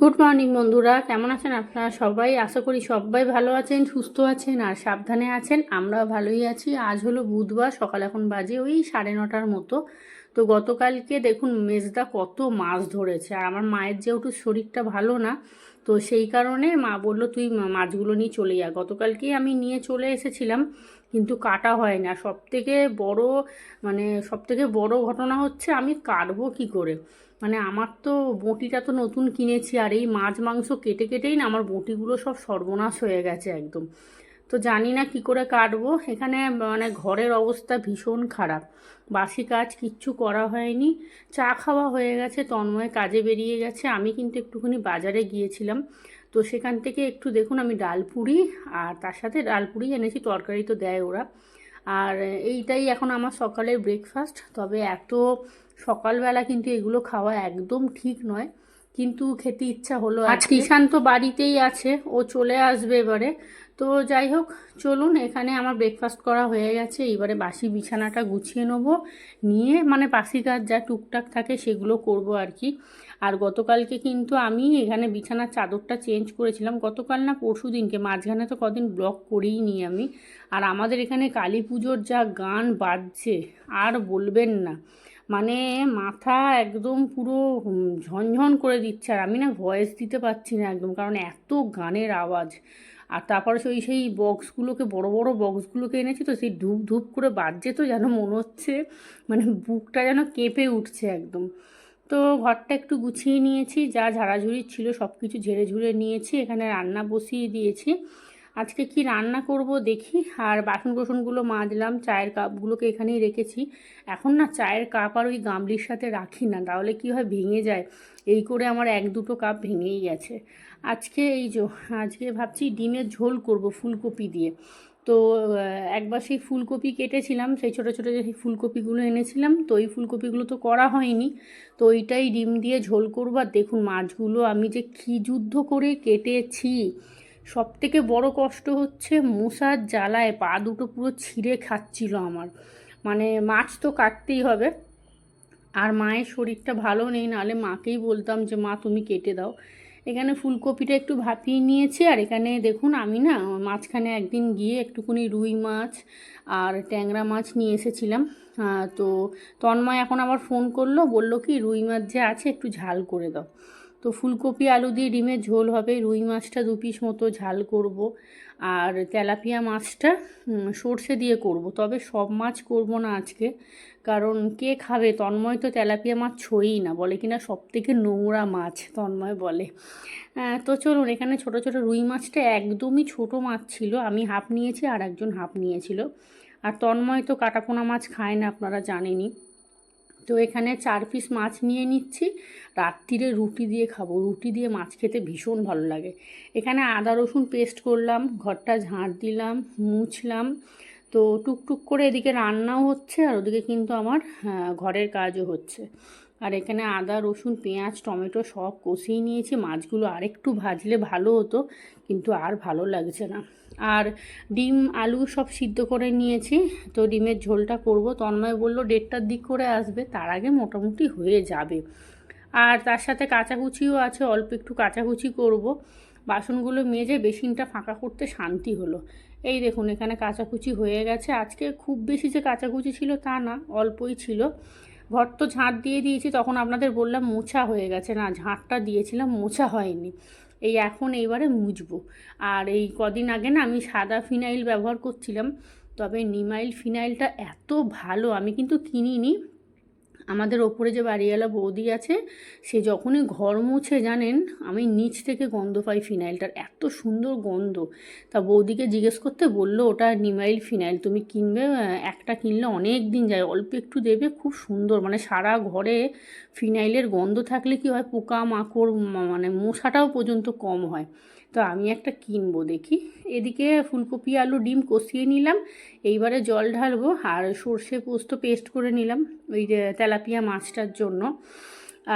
Good morning বন্ধুরা। কেমন আছেন আপনারা সবাই? আশা করি সবাই ভালো আছেন, সুস্থ আছেন আর সাবধানে আছেন। আমরাও ভালোই আছি। আজ হলো বুধবার, সকাল এখন বাজে ওই সাড়ে নটার মতো। তো গতকালকে দেখুন, মেজদা কত মাছ ধরেছে। আর আমার মায়ের যেহেতু শরীরটা ভালো না তো সেই কারণে মা বলল, তুই মাছগুলো নিয়ে চলে যা। গতকালকেই আমি নিয়ে চলে এসেছিলাম, কিন্তু কাটা হয় না সব থেকে বড়ো মানে সব থেকে বড় ঘটনা হচ্ছে আমি কাটবো কি করে? মানে আমার তো বঁটিটা তো নতুন কিনেছি, আর এই মাছ, মাংস কেটে, কেটেই না, আমার বঁটিগুলো সব সর্বনাশ হয়ে গেছে একদম। তো জানি না কি করে কাটবো। এখানে মানে ঘরের অবস্থা ভীষণ খারাপ। বাসি কাজ কিচ্ছু করা হয়নি। চা খাওয়া হয়ে গেছে তন্ময় কাজে বেরিয়ে গেছে। আমি কিন্তু একটুখানি বাজারে গিয়েছিলাম। তো সেখান থেকে একটু দেখুন আমি ডাল পুরি আর তার সাথে ডাল পুরি এনেছি তরকারি তো দেয় ওরা। আর এইটাই এখন আমার সকালের ব্রেকফাস্ট তবে এত সকালবেলা কিন্তু এগুলো খাওয়া একদম ঠিক নয়। কিন্তু খেতে ইচ্ছা হলো আর কিষান তো বাড়িতেই আছে। ও চলে আসবে এবারে। তো যাই হোক, চলুন, এখানে আমার ব্রেকফাস্ট করা হয়ে গেছে। এবারে বাসি বিছানাটা গুছিয়ে নেব। নিয়ে মানে বাসি কাজ যা টুকটাক থাকে সেগুলো করব আর কি। আর গতকালকে কিন্তু আমি এখানে বিছানার চাদরটা চেঞ্জ করেছিলাম। গতকাল না পরশু দিনকে, মাঝখানে তো কদিন ব্লক করেই নি আমি। আর আমাদের এখানে কালী পুজোর যা গান বাজছে, আর বলবেন না। মানে মাথা একদম পুরো ঝনঝন করে দিচ্ছে। আর আমি না ভয়েস দিতে পারছি না একদম, কারণ এত গানের আওয়াজ। আর তারপরে সেই সেই বক্সগুলোকে বড় বড় বক্সগুলোকে এনেছি তো সেই ধূপ ধূপ করে বাজছে তো যেন মনে হচ্ছে মানে বুকটা যেন কেঁপে উঠছে একদম। তো ঘরটা একটু গুছিয়ে নিয়েছি, যা ঝাড়াঝুড়ি ছিল সব কিছু ঝেড়ে ঝুড়ে নিয়েছি, এখানে রান্না বসিয়ে দিয়েছি। আজকে কি রান্না করব দেখি। আর বাসন কোসনগুলো মাজলাম, চায়ের কাপগুলোকে এখানেই রেখেছি। এখন না চায়ের কাপ আর ওই গামলির সাথে রাখি না, তাহলে কি হয় ভেঙে যায়। এই করে আমার এক দুটো কাপ ভেঙেই গেছে। আজকে এই যে, আজকে ভাবছি ডিমের ঝোল করব ফুলকপি দিয়ে। তো একবার সেই ফুলকপি কেটেছিলাম, সেই ছোটো ছোটো যে ফুলকপিগুলো এনেছিলাম, তো ওই ফুলকপিগুলো তো করা হয়নি। তো ওইটাই ডিম দিয়ে ঝোল করব। আর দেখুন মাছগুলো আমি যে কী যুদ্ধ করে কেটেছি সব থেকে বড় কষ্ট হচ্ছে মশার জ্বালায়, পা দুটো পুরো ছিঁড়ে খাচ্ছিল আমার। মানে মাছ তো কাটতেই হবে। আর মায়ের শরীরটা ভালো নেই, নাহলে মাকেই বলতাম যে, মা, তুমি কেটে দাও। এখানে ফুলকপিটা একটু ভাপিয়ে নিয়েছি, আর এখানে দেখুন আমি না, মাঝখানে একদিন গিয়ে একটুখানি রুই মাছ আর ট্যাংরা মাছ নিয়ে এসেছিলাম। তো তন্ময় এখন আবার ফোন করল, বলল কি, রুই মাছ যে আছে, একটু ঝাল করে দাও। তো ফুলকপি, আলু দিয়ে ডিমের ঝোল হবে। রুই মাছটা দু পিস মতো ঝাল করব। আর তেলাপিয়া মাছটা সর্ষে দিয়ে করব। তবে সব মাছ করব না আজকে। কারণ কে খাবে? তন্ময় তো তেলাপিয়া মাছ ছই না। বলে কিনা সব থেকে নোংরা মাছ, তন্ময় বলে। তো চলুন, এখানে ছোট ছোট রুই মাছটা একদমই ছোট মাছ ছিল। আমি হাফ নিয়েছি আর একজন হাফ নিয়েছিল। আর তন্ময় তো কাটাপোনা মাছ খায় না, আপনারা জানেনই। তো এখানে চার পিস মাছ নিয়ে নিচ্ছি। রাত্রিরে রুটি দিয়ে খাব। রুটি দিয়ে মাছ খেতে ভীষণ ভালো লাগে। এখানে আদা রসুন পেস্ট করলাম, ঘরটা ঝাঁট দিলাম, মুছলাম। তো টুকটুক করে এদিকে রান্নাও হচ্ছে আর ওদিকে কিন্তু আমার ঘরের কাজও হচ্ছে। আর এখানে আদা, রসুন, পেঁয়াজ, টমেটো সব কষিয়ে নিয়েছি। মাছগুলো আরেকটু ভাজলে ভালো হতো, কিন্তু আর ভালো লাগছে না। আর ডিম, আলু সব সিদ্ধ করে নিয়েছি। তো ডিমের ঝোলটা করব। তন্ময় বলল, দেড়টার দিক করে আসবে। তার আগে মোটামুটি হয়ে যাবে। আর তার সাথে কাচাকুচিও আছে। অল্প একটু কাচাকুচি করব। বাসনগুলো মেজে বেসিনটা ফাঁকা করতে শান্তি হলো। এই দেখুন, এখানে কাচাকুচি হয়ে গেছে। আজকে খুব বেশি যে কাচাকুচি ছিল তা না, অল্পই ছিল। ঘর তো ঝাঁট দিয়ে দিয়েছি, তখন আপনাদের বললাম মোছা হয়ে গেছে। না, ঝাঁটটা দিয়েছিলাম, মোছা হয়নি। এই এখন এইবারে মুছবো। আর এই কদিন আগে না আমি সাদা ফিনাইল ব্যবহার করছিলাম, তবে নিমাইল ফিনাইলটা এত ভালো আমি কিন্তু কিনিনি। আমাদের ওপরে যে বাড়িওয়ালা বৌদি আছে, সে যখনই ঘর মুছে জানেন, আমি নিচ থেকে গন্ধ পাই ফিনাইলটার। এত সুন্দর গন্ধ। তা বৌদিকে জিজ্ঞেস করতে বলল, ওটা নিমাইল ফিনাইল, তুমি কিনবে? একটা কিনলে অনেক দিন যায়, অল্প একটু দেবে, খুব সুন্দর। মানে সারা ঘরে ফিনাইলের গন্ধ থাকলে কি হয় পোকা মাকড় মানে মশাটাও পর্যন্ত কম হয়। তো আমি একটা কিনবো, দেখি। এদিকে ফুলকপি, আলু, ডিম কষিয়ে নিলাম। এইবারে জল ঢালবো আর সর্ষে পোস্ত পেস্ট করে নিলাম ওই তেলাপিয়া মাছটার জন্য।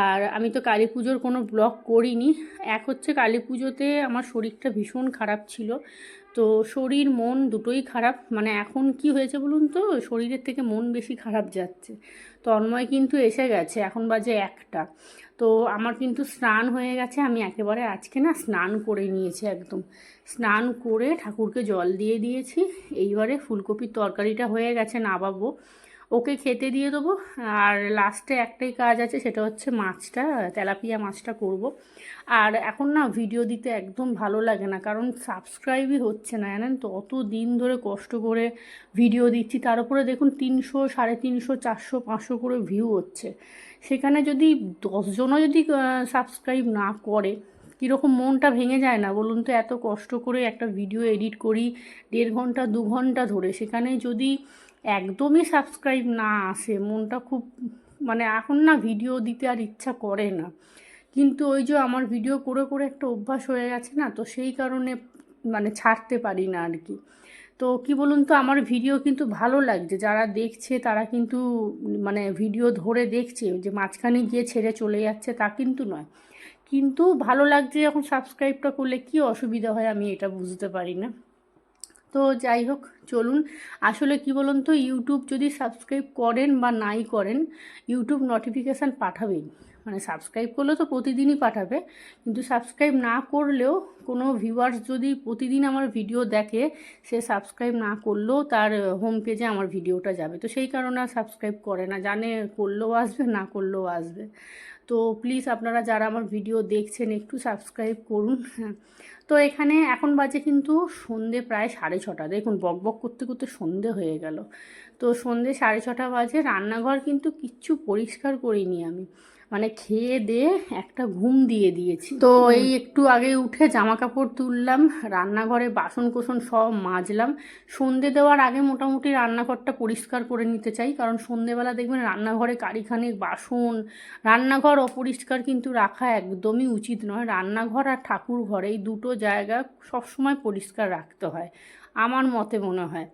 আর আমি তো কালী পুজোর কোনো ব্লগ করিনি। এক হচ্ছে কালী পুজোতে আমার শরীরটা ভীষণ খারাপ ছিল। তো শরীর, মন দুটোই খারাপ। মানে এখন কি হয়েছে বলুন তো? শরীরের থেকে মন বেশি খারাপ যাচ্ছে। তো অন্ময় কিন্তু এসে গেছে, এখন বাজে একটা। তো আমার কিন্তু স্নান হয়ে গেছে, আমি একেবারে আজকে না স্নান করে নিয়েছি একদম। স্নান করে ঠাকুরকে জল দিয়ে দিয়েছি। এইবারে ফুলকপির তরকারিটা হয়ে গেছে না নাবাবো ওকে খেতে দিয়ে দেবো। আর লাস্টে একটাই কাজ আছে, সেটা হচ্ছে মাছটা, তেলাপিয়া মাছটা করব। আর এখন না ভিডিও দিতে একদম ভালো লাগে না, কারণ সাবস্ক্রাইবই হচ্ছে না, জানেন তো? অত দিন ধরে কষ্ট করে ভিডিও দিচ্ছি, তার উপরে দেখুন তিনশো, সাড়ে তিনশো, চারশো, পাঁচশো করে ভিউ হচ্ছে। সেখানে যদি দশজনও যদি সাবস্ক্রাইব না করে, কীরকম মনটা ভেঙে যায় না? বলুন তো, এত কষ্ট করে একটা ভিডিও এডিট করি, দেড় ঘণ্টা, দু ঘণ্টা ধরে। সেখানে যদি একদমই সাবস্ক্রাইব না আসে, মনটা খুব মানে এখন না ভিডিও দিতে আর ইচ্ছা করে না। কিন্তু ওই যে আমার ভিডিও করে করে একটা অভ্যাস হয়ে গেছে না, তো সেই কারণে মানে ছাড়তে পারি না আর কি। তো কি বলুন তো, আমার ভিডিও কিন্তু ভালো লাগছে। যারা দেখছে তারা কিন্তু মানে ভিডিও ধরে দেখছে, যে মাঝখানে গিয়ে ছেড়ে চলে যাচ্ছে তা কিন্তু নয়। কিন্তু ভালো লাগছে যখন সাবস্ক্রাইবটা করলে কি অসুবিধা হয় আমি এটা বুঝতে পারি না। তো যাই হোক, চলুন। আসলে কি বলুন তো ইউটিউব যদি সাবস্ক্রাইব করেন বা নাই করেন ইউটিউব নোটিফিকেশান পাঠাবেই। মানে সাবস্ক্রাইব করলে তো প্রতিদিনই পাঠাবে, কিন্তু সাবস্ক্রাইব না করলেও কোনো ভিউয়ার্স যদি প্রতিদিন আমার ভিডিও দেখে, সে সাবস্ক্রাইব না করলেও তার হোম পেজে আমার ভিডিওটা যাবে। তো সেই কারণে সাবস্ক্রাইব করে না। জানে করলেও আসবে, না করলেও আসবে। তো প্লিজ আপনারা যারা আমার ভিডিও দেখছেন, একটু সাবস্ক্রাইব করুন। তো এখানে এখন বাজে কিন্তু সন্ধে প্রায় সাড়ে ছটা। দেখুন, বক বক করতে করতে সন্ধে হয়ে গেল। তো সন্ধে সাড়ে ছটা বাজে, রান্নাঘর কিন্তু কিচ্ছু পরিষ্কার করিনি আমি। মানে খেয়ে দিয়ে একটা ঘুম দিয়ে দিয়েছি। তো এই একটু আগে উঠে জামা কাপড় তুললাম রান্নাঘরে বাসন কোসন সব মাজলাম। সন্ধে দেওয়ার আগে মোটামুটি রান্নাঘরটা পরিষ্কার করে নিতে চাই কারণ সন্ধেবেলা দেখবেন রান্নাঘরে কারিখানিক বাসন রান্নাঘর অপরিষ্কার কিন্তু রাখা একদমই উচিত নয়। রান্নাঘর আর ঠাকুর ঘর এই দুটো জায়গা সবসময় পরিষ্কার রাখতে হয় আমার মতে মনে হয়।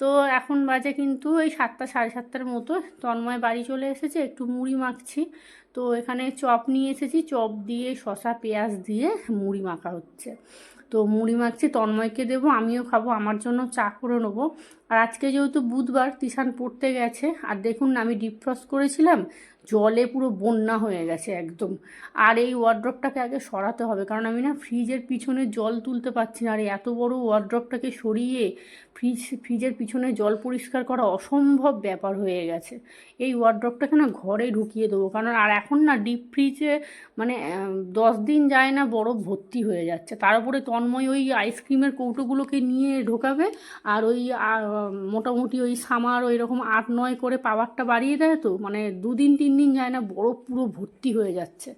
তো এখন বাজে কিন্তু এই সাতটা, সাড়ে সাতটার মতো। তন্ময় বাড়ি চলে এসেছে, একটু মুড়ি মাখছি। তো এখানে চপ নিয়ে এসেছি, চপ দিয়ে শশা পেঁয়াজ দিয়ে মুড়ি মাখা হচ্ছে। তো মুড়ি মাখছি, তন্ময়কে দেবো, আমিও খাব, আমার জন্য চা করে নেব। আর আজকে যেহেতু বুধবার, তিশান পড়তে গেছে। আর দেখুন না, আমি ডিপ ফ্রস্ট করেছিলাম জলে পুরো বন্যা হয়ে গেছে একদম। আর এই ওয়ার্ড্রপটাকে আগে সরাতে হবে, কারণ আমি না ফ্রিজের পিছনে জল তুলতে পারছি না। আর এত বড় ওয়ার্ড্রপটাকে সরিয়ে ফ্রিজ ফ্রিজের পিছনে জল পরিষ্কার করা অসম্ভব ব্যাপার হয়ে গেছে। এই ওয়ার্ড্রপটাকে না ঘরে ঢুকিয়ে দেবো, কারণ আর এখন না ডিপ ফ্রিজে মানে দশ দিন যায় না বরফ ভর্তি হয়ে যাচ্ছে। তার উপরে তন্ময় ওই আইসক্রিমের কৌটোগুলোকে নিয়ে ঢোকাবে, আর ওই মোটামুটি ওই সামার ওই রকম আট নয় করে পাওয়ারটা বাড়িয়ে দেয় তো মানে দুদিন, তিন দিন যায় না বরফ পুরো ভর্তি হয়ে যাচ্ছে।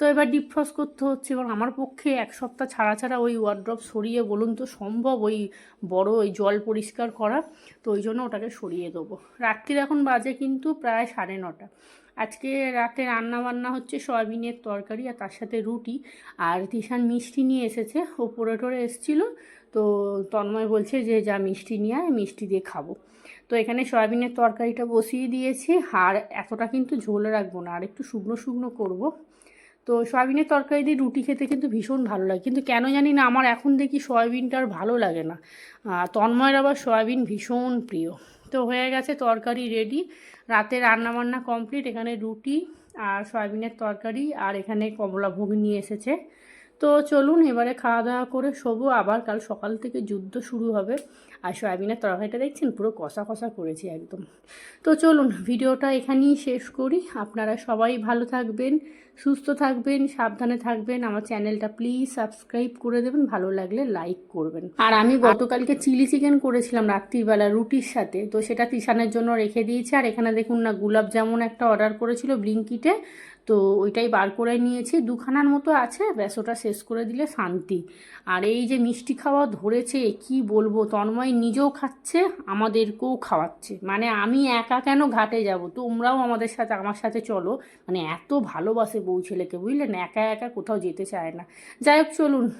তো এবার ডিপফ্রস করতে হচ্ছে এবং আমার পক্ষে এক সপ্তাহ ছাড়া ছাড়া ওই ওয়ার্ড্রপ সরিয়ে বলুন তো সম্ভব, ওই বড়, ওই জল পরিষ্কার করা, তো ওই জন্য ওটাকে সরিয়ে দেবো। রাত্রির এখন বাজে কিন্তু প্রায় সাড়ে নটা। আজকে রাতে রান্না বান্না হচ্ছে সয়াবিনের তরকারি আর তার সাথে রুটি। আর তিশান মিষ্টি নিয়ে এসেছে ওপরে টোরে এসেছিল তো তন্ময় বলছে যে, যা মিষ্টি নিয়ে আয়, মিষ্টি দিয়ে খাব। তো এখানে সয়াবিনের তরকারিটা বসিয়ে দিয়েছি। আর এতটা কিন্তু ঝোলে রাখব না, আর একটু শুকনো শুকনো করব। তো সয়াবিনের তরকারি দিয়ে রুটি খেতে কিন্তু ভীষণ ভালো লাগে। কিন্তু কেন জানি না, আমার এখন দেখি সয়াবিনটা আর ভালো লাগে না। তন্ময়ের আবার সয়াবিন ভীষণ প্রিয়। তো হয়ে গেছে তরকারি রেডি রাতে রান্নাবান্না কমপ্লিট এখানে রুটি আর সয়াবিনের তরকারি। আর এখানে কমলাভোগ নিয়ে এসেছে। তো চলুন এবারে খাওয়া দাওয়া করে শোবো, আবার কাল সকাল থেকে যুদ্ধ শুরু হবে। আর সয়াবিনের তরকারিটা দেখছেন? পুরো কষা কষা করেছি একদম। তো চলুন, ভিডিওটা এখানেই শেষ করি। আপনারা সবাই ভালো থাকবেন, সুস্থ থাকবেন, সাবধানে থাকবেন। আমার চ্যানেলটা প্লিজ সাবস্ক্রাইব করে দেবেন, ভালো লাগলে লাইক করবেন। আর আমি গতকালকে চিলি চিকেন করেছিলাম রাত্রিবেলা রুটির সাথে। তো সেটা তিশানের জন্য রেখে দিয়েছি। আর এখানে দেখুন না গুলাব জামুন একটা অর্ডার করেছিল ব্লিঙ্কিটে। তো ওইটাই বার করে নিয়েছি। দুখানার মতো আছে, ব্যাস ওটা শেষ করে দিলে শান্তি। আর এই যে মিষ্টি খাওয়া ধরেছে, কি বলব? তন্ময় নিজেও খাচ্ছে, আমাদেরকেও খাওয়াচ্ছে। মানে আমি একা কেন ঘাটে যাব? তোমরাও আমাদের সাথে, আমার সাথে চলো। মানে এত ভালোবাসে বউ ছেলেকে, বুঝলেন? একা একা কোথাও যেতে চায় না। যাই হোক, চলুন।